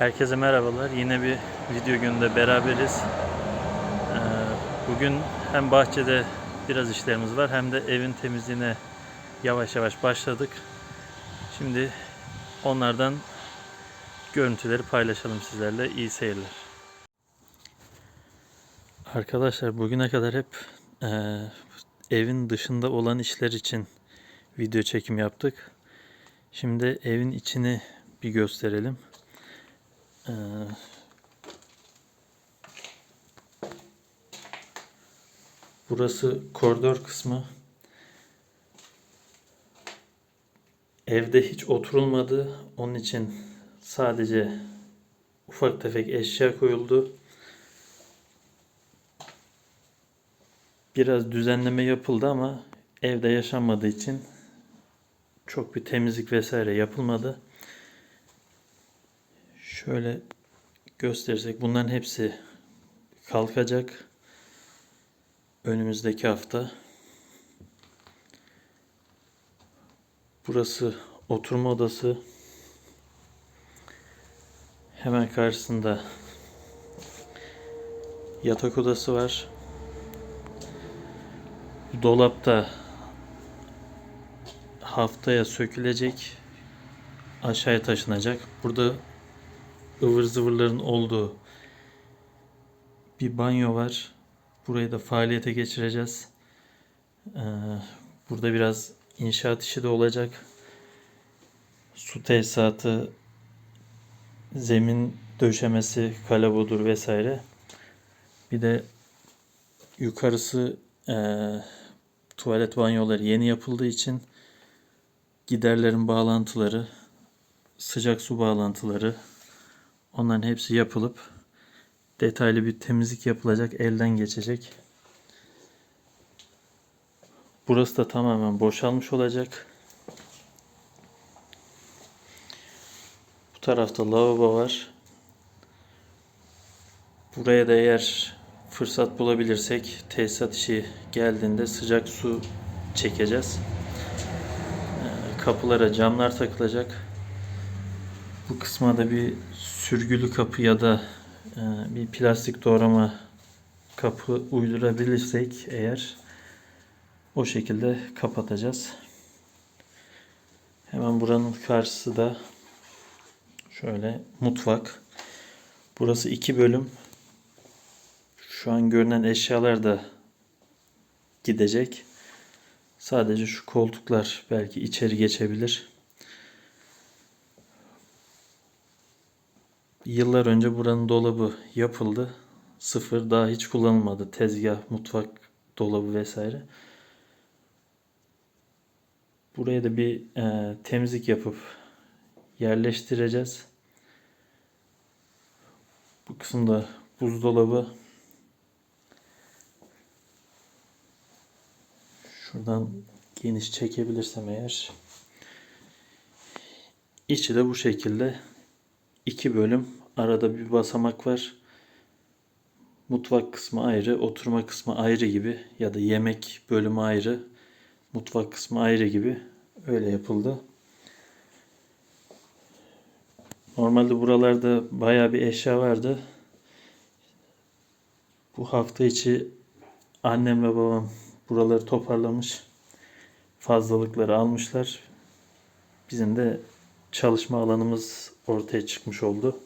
Herkese merhabalar. Yine bir video gününde beraberiz. Ee, Bugün hem bahçede biraz işlerimiz var hem de evin temizliğine yavaş yavaş başladık. Şimdi onlardan görüntüleri paylaşalım sizlerle. İyi seyirler. Arkadaşlar bugüne kadar hep e, evin dışında olan işler için video çekim yaptık. Şimdi evin içini bir gösterelim. Ee, Burası koridor kısmı. Evde hiç oturulmadı. Onun için sadece ufak tefek eşya koyuldu. Biraz düzenleme yapıldı ama evde yaşanmadığı için çok bir temizlik vesaire yapılmadı. Şöyle gösterirsek bunların hepsi kalkacak önümüzdeki hafta. Burası oturma odası. Hemen karşısında yatak odası var. Dolapta haftaya sökülecek. Aşağıya taşınacak. Burada ıvır zıvırların olduğu bir banyo var. Burayı da faaliyete geçireceğiz. Ee, burada biraz inşaat işi de olacak. Su tesisatı, zemin döşemesi, kalabodur vesaire. Bir de yukarısı eee, tuvalet banyoları yeni yapıldığı için giderlerin bağlantıları, sıcak su bağlantıları onların hepsi yapılıp detaylı bir temizlik yapılacak, elden geçecek. Burası da tamamen boşalmış olacak. Bu tarafta lavabo var. Buraya da eğer fırsat bulabilirsek tesisat işi geldiğinde sıcak su çekeceğiz. Ee, Kapılara camlar takılacak. Bu kısma da bir sürgülü kapı ya da e, bir plastik doğrama kapı uydurabilirsek eğer o şekilde kapatacağız. Hemen buranın karşısı da şöyle mutfak. Burası iki bölüm. Şu an görünen eşyalar da gidecek. Sadece şu koltuklar belki içeri geçebilir. Yıllar önce buranın dolabı yapıldı. Sıfır daha hiç kullanılmadı. Tezgah, mutfak dolabı vesaire. Buraya da bir e, temizlik yapıp yerleştireceğiz. Bu kısımda buzdolabı. Şuradan geniş çekebilirsem eğer. İçi de bu şekilde iki bölüm. Arada bir basamak var. Mutfak kısmı ayrı, oturma kısmı ayrı gibi ya da yemek bölümü ayrı, mutfak kısmı ayrı gibi öyle yapıldı. Normalde buralarda bayağı bir eşya vardı. Bu hafta içi annem ve babam buraları toparlamış. Fazlalıkları almışlar. Bizim de çalışma alanımız ortaya çıkmış oldu.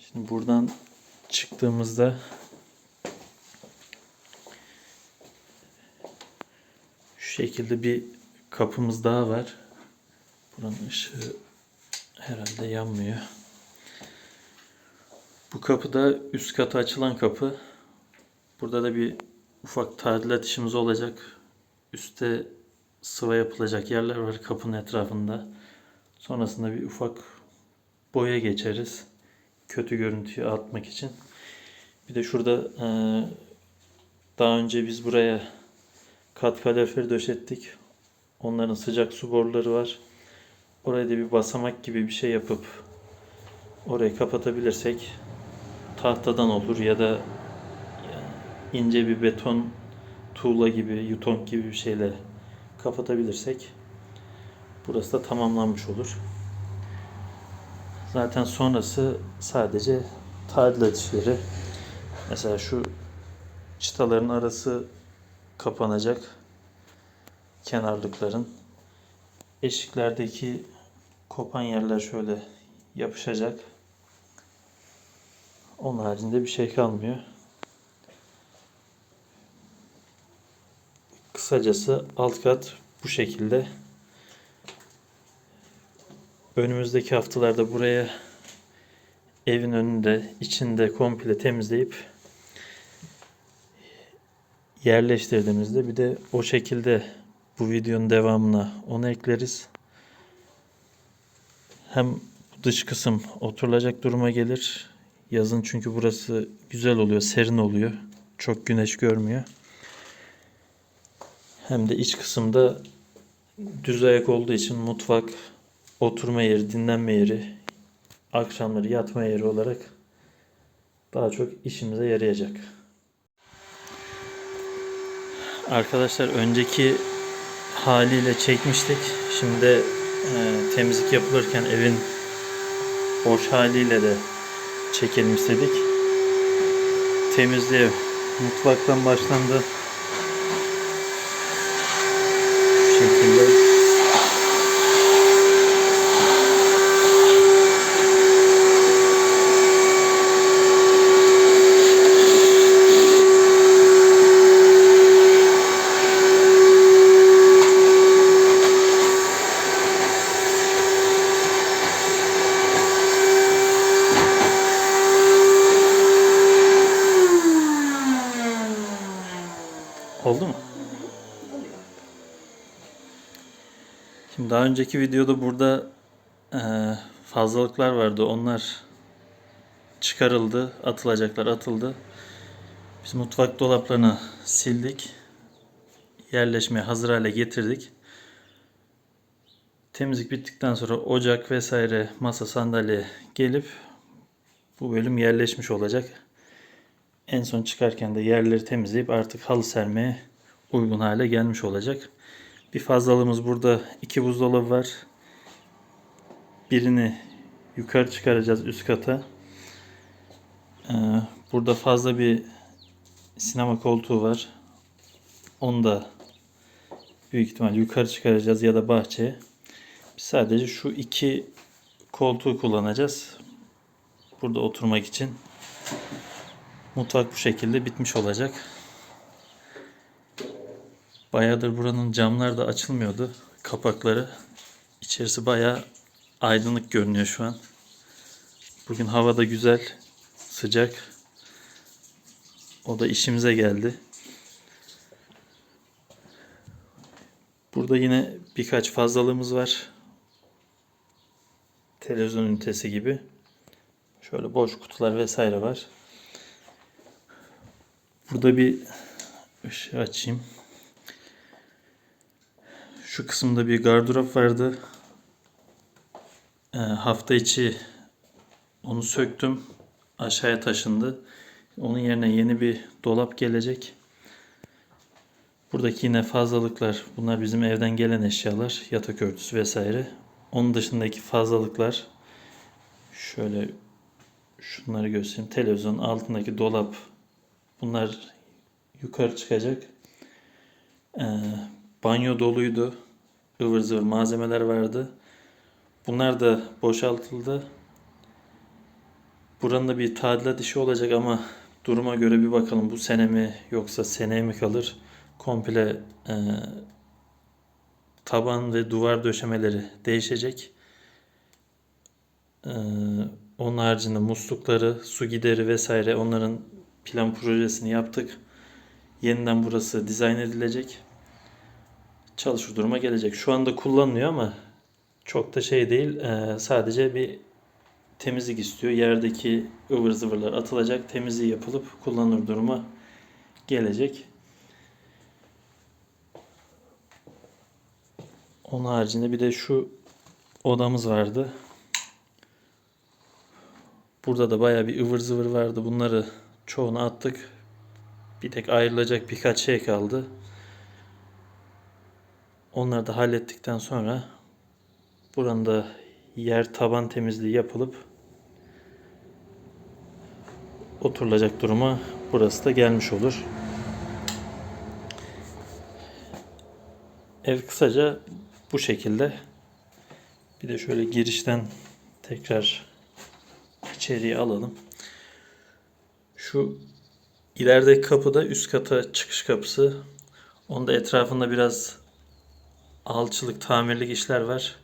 Şimdi buradan çıktığımızda şu şekilde bir kapımız daha var. Buranın ışığı herhalde yanmıyor. Bu kapı da üst kata açılan kapı. Burada da bir ufak tadilat işimiz olacak. Üste sıva yapılacak yerler var kapının etrafında. Sonrasında bir ufak boya geçeriz. Kötü görüntüyü atmak için. Bir de şurada e, daha önce biz buraya kat kalorifer döşettik. Onların sıcak su boruları var. Oraya da bir basamak gibi bir şey yapıp orayı kapatabilirsek tahtadan olur ya da ince bir beton tuğla gibi, yuton gibi bir şeyle kapatabilirsek burası da tamamlanmış olur. Zaten sonrası sadece tadilat işleri. Mesela şu çıtaların arası kapanacak. Kenarlıkların. Eşiklerdeki kopan yerler şöyle yapışacak. Onun haricinde bir şey kalmıyor. Kısacası alt kat bu şekilde. Önümüzdeki haftalarda buraya evin önünde, içinde komple temizleyip yerleştirdiğimizde bir de o şekilde bu videonun devamına onu ekleriz. Hem dış kısım oturulacak duruma gelir. Yazın çünkü burası güzel oluyor, serin oluyor. Çok güneş görmüyor. Hem de iç kısımda düz ayak olduğu için mutfak, oturma yeri, dinlenme yeri, akşamları yatma yeri olarak daha çok işimize yarayacak. Arkadaşlar önceki haliyle çekmiştik. Şimdi e, temizlik yapılırken evin boş haliyle de çekelim istedik. Temizliğe mutfaktan başlandı. Şu şekilde. Oldu mu? Şimdi daha önceki videoda burada e, fazlalıklar vardı. Onlar çıkarıldı. Atılacaklar atıldı. Biz mutfak dolaplarını sildik. Yerleşmeye hazır hale getirdik. Temizlik bittikten sonra ocak vesaire masa sandalye gelip bu bölüm yerleşmiş olacak. En son çıkarken de yerleri temizleyip artık halı sermeye uygun hale gelmiş olacak. Bir fazlalığımız burada iki buzdolabı var. Birini yukarı çıkaracağız üst kata. Ee, burada fazla bir sinema koltuğu var. Onu da büyük ihtimal yukarı çıkaracağız ya da bahçeye. Biz sadece şu iki koltuğu kullanacağız. Burada oturmak için. Mutfak bu şekilde bitmiş olacak. Bayağıdır buranın camları da açılmıyordu. Kapakları. İçerisi bayağı aydınlık görünüyor şu an. Bugün hava da güzel, sıcak. O da işimize geldi. Burada yine birkaç fazlalığımız var. Televizyon ünitesi gibi. Şöyle boş kutular vesaire var. Burada bir ışığı açayım. Şu kısımda bir gardırop vardı. Ee, hafta içi onu söktüm. Aşağıya taşındı. Onun yerine yeni bir dolap gelecek. Buradaki yine fazlalıklar. Bunlar bizim evden gelen eşyalar. Yatak örtüsü vesaire. Onun dışındaki fazlalıklar. Şöyle şunları göstereyim. Televizyonun altındaki dolap. Bunlar yukarı çıkacak. Ee, banyo doluydu. ıvır zıvır malzemeler vardı. Bunlar da boşaltıldı. Buranın da bir tadilat işi olacak ama duruma göre bir bakalım bu sene mi yoksa seneye mi kalır. Komple e, taban ve duvar döşemeleri değişecek. E, onun haricinde muslukları, su gideri vesaire onların plan projesini yaptık. Yeniden burası dizayn edilecek. Çalışır duruma gelecek. Şu anda kullanılıyor ama çok da şey değil. Ee, sadece bir temizlik istiyor. Yerdeki ıvır zıvırlar atılacak. Temizliği yapılıp kullanılır duruma gelecek. Onun haricinde bir de şu odamız vardı. Burada da baya bir ıvır zıvır vardı. Bunları çoğunu attık. Bir tek ayrılacak birkaç şey kaldı. Onları da hallettikten sonra buranın da yer taban temizliği yapılıp oturulacak duruma burası da gelmiş olur. Ev kısaca bu şekilde. Bir de şöyle girişten tekrar içeriye alalım. Şu ilerideki kapı da üst kata çıkış kapısı. Onda etrafında biraz alçılık, tamirlik işler var.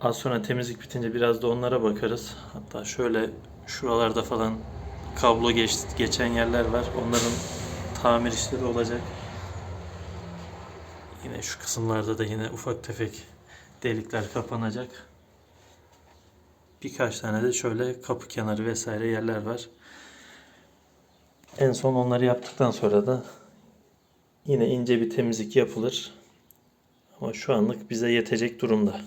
Az sonra temizlik bitince biraz da onlara bakarız. Hatta şöyle şuralarda falan kablo geç, geçen yerler var. Onların tamir işleri olacak. Yine şu kısımlarda da yine ufak tefek delikler kapanacak. Birkaç tane de şöyle kapı kenarı vesaire yerler var. En son onları yaptıktan sonra da yine ince bir temizlik yapılır. Ama şu anlık bize yetecek durumda.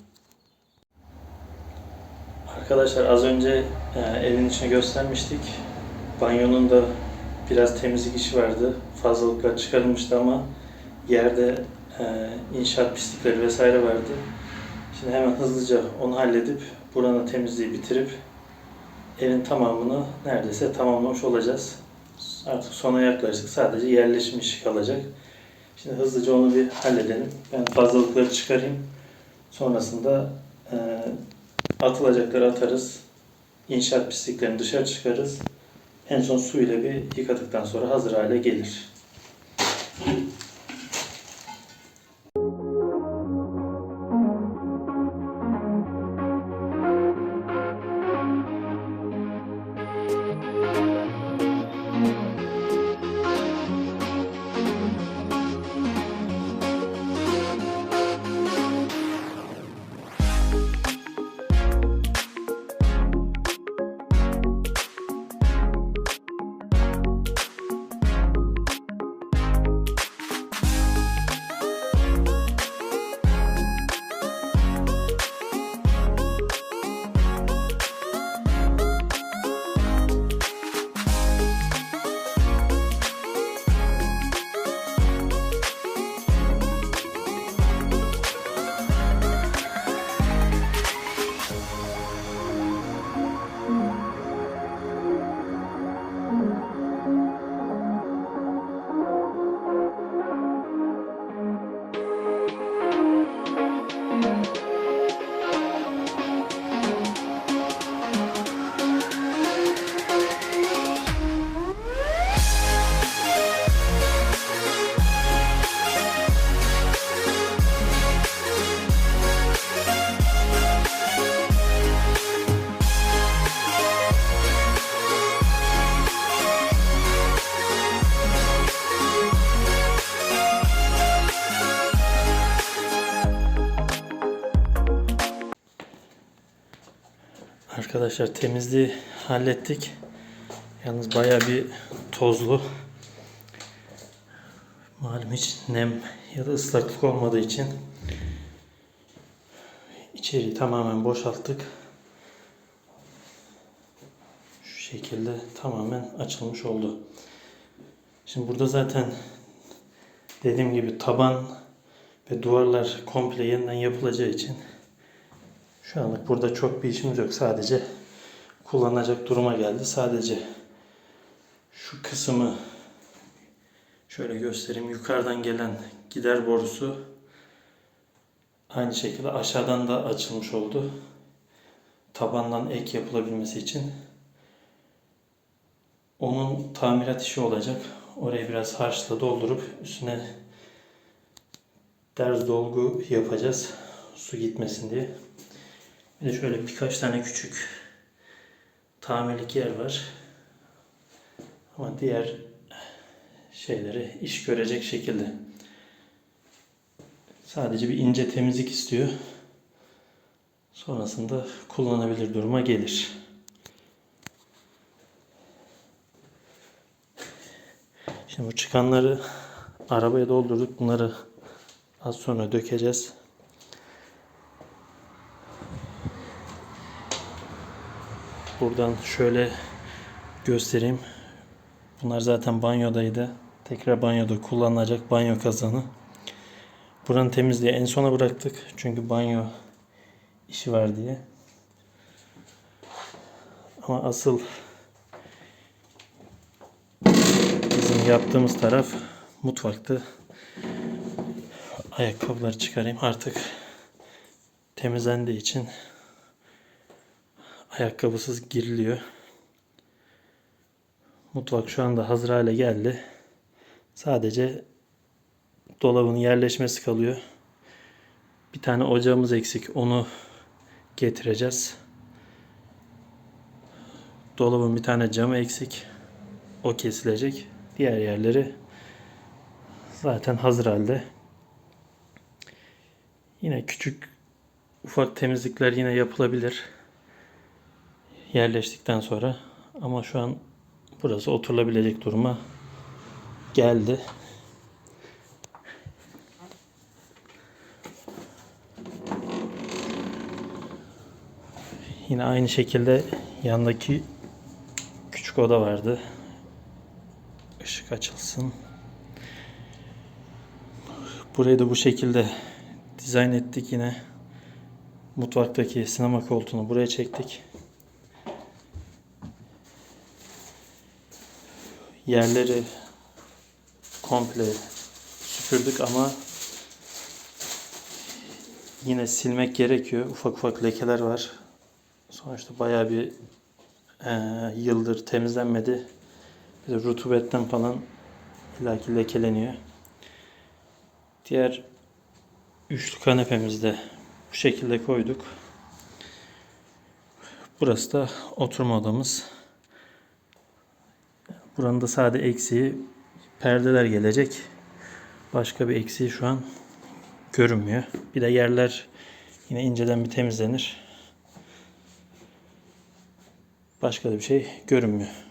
Arkadaşlar az önce e, evin içine göstermiştik. Banyonun da biraz temizlik işi vardı. Fazlalıklar çıkarılmıştı ama yerde e, inşaat pislikleri vesaire vardı. Şimdi hemen hızlıca onu halledip buranın temizliği bitirip evin tamamını neredeyse tamamlamış olacağız. Artık sona yaklaştık. Sadece yerleşim işi kalacak. Şimdi hızlıca onu bir halledelim. Ben fazlalıkları çıkarayım. Sonrasında e, atılacakları atarız. İnşaat pisliklerini dışarı çıkarız. En son su ile bir yıkadıktan sonra hazır hale gelir. Arkadaşlar temizliği hallettik. Yalnız baya bir tozlu. Malum hiç nem ya da ıslaklık olmadığı için içeriği tamamen boşalttık. Şu şekilde tamamen açılmış oldu. Şimdi burada zaten dediğim gibi taban ve duvarlar komple yeniden yapılacağı için şu anlık burada çok bir işimiz yok. Sadece kullanacak duruma geldi. Sadece şu kısmı şöyle göstereyim. Yukarıdan gelen gider borusu aynı şekilde aşağıdan da açılmış oldu. Tabandan ek yapılabilmesi için. Onun tamirat işi olacak. Orayı biraz harçla doldurup üstüne derz dolgu yapacağız. Su gitmesin diye. Bir de şöyle birkaç tane küçük tamirlik yer var. Ama diğer şeyleri iş görecek şekilde. Sadece bir ince temizlik istiyor. Sonrasında kullanabilir duruma gelir. Şimdi bu çıkanları arabaya doldurduk. Bunları az sonra dökeceğiz. Buradan şöyle göstereyim. Bunlar zaten banyodaydı. Tekrar banyoda kullanılacak banyo kazanı. Buranın temizliği en sona bıraktık. Çünkü banyo işi var diye. Ama asıl bizim yaptığımız taraf mutfaktı. Ayakkabıları çıkarayım. Artık temizlendiği için ayakkabısız giriliyor. Mutfak şu anda hazır hale geldi. Sadece dolabın yerleşmesi kalıyor. Bir tane ocağımız eksik. Onu getireceğiz. Dolabın bir tane camı eksik. O kesilecek. Diğer yerleri zaten hazır halde. Yine küçük ufak temizlikler yine yapılabilir. Yerleştikten sonra. Ama şu an burası oturulabilecek duruma geldi. Yine aynı şekilde yandaki küçük oda vardı. Işık açılsın. Burayı da bu şekilde dizayn ettik yine. Mutfaktaki sinema koltuğunu buraya çektik. Yerleri komple süpürdük ama yine silmek gerekiyor. Ufak ufak lekeler var. Sonuçta bayağı bir eee, yıldır temizlenmedi. Bir de rutubetten falan illaki lekeleniyor. Diğer üçlü kanepemizi de bu şekilde koyduk. Burası da oturma odamız. Buranın da sade eksiği perdeler gelecek. Başka bir eksiği şu an görünmüyor. Bir de yerler yine inceden bir temizlenir. Başka da bir şey görünmüyor.